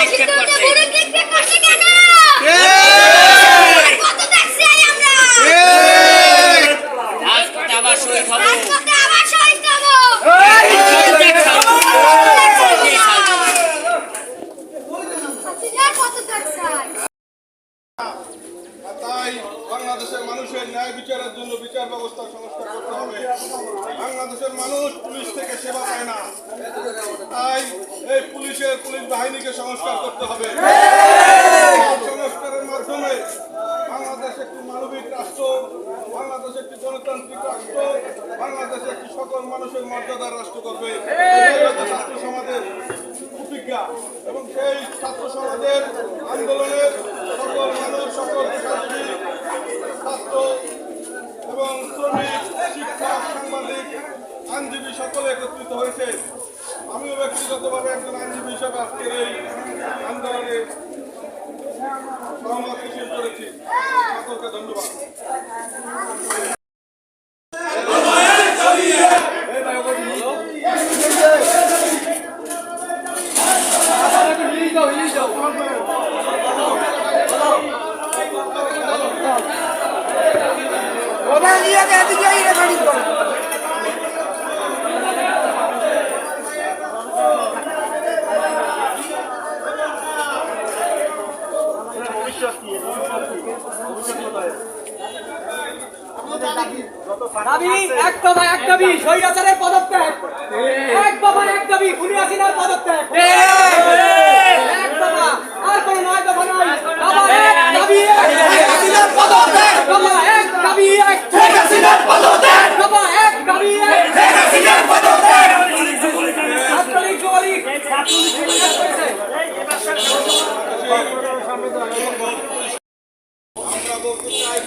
Adesso, বাংলাদেশের মানুষের ন্যায় বিচারের জন্য বিচার ব্যবস্থা সংস্কার করতে হবে। বাংলাদেশের মানুষ পুলিশ থেকে সেবা পায় না। তাই এই পুলিশের পুলিশ বাহিনীকে সংস্কার করতে হবে। সংস্কারের মাধ্যমে বাংলাদেশ একটি মানবিক রাষ্ট্র, বাংলাদেশ একটি গণতান্ত্রিক রাষ্ট্র, বাংলাদেশ একটি সকল মানুষের মর্যাদার রাষ্ট্র করবে। ছাত্র সমাজের প্রতিজ্ঞা এবং সেই ছাত্র সমাজের আন্দোলনের সকল মানুষ সকল পেশাজীবী ছাত্র এবং শ্রমিক শিক্ষক সাংবাদিক আইনজীবী সকলে একত্রিত হয়েছে। আমিও ব্যক্তিগতভাবে একজন আইনজীবী হিসেবে আজকের এই আন্দোলনে সহমত পোষণ করেছি। সকলকে ধন্যবাদ। দাবি এক দফা এক দাবি স্বৈরাচারের পদত্যাগ এক দফা এক দাবি খুনি হাসিনার পদত্যাগ এক দফা আর কোন নয় দফা নয়। দফা এক দাবি এক হাসিনার পদত্যাগ এক দাবি এক শেখ হাসিনার পদত্যাগ দফা এক দাবি এক শেখ হাসিনার পদত্যাগ ছাত্রলীগ যুবলীগ। আমরা বলতে চাই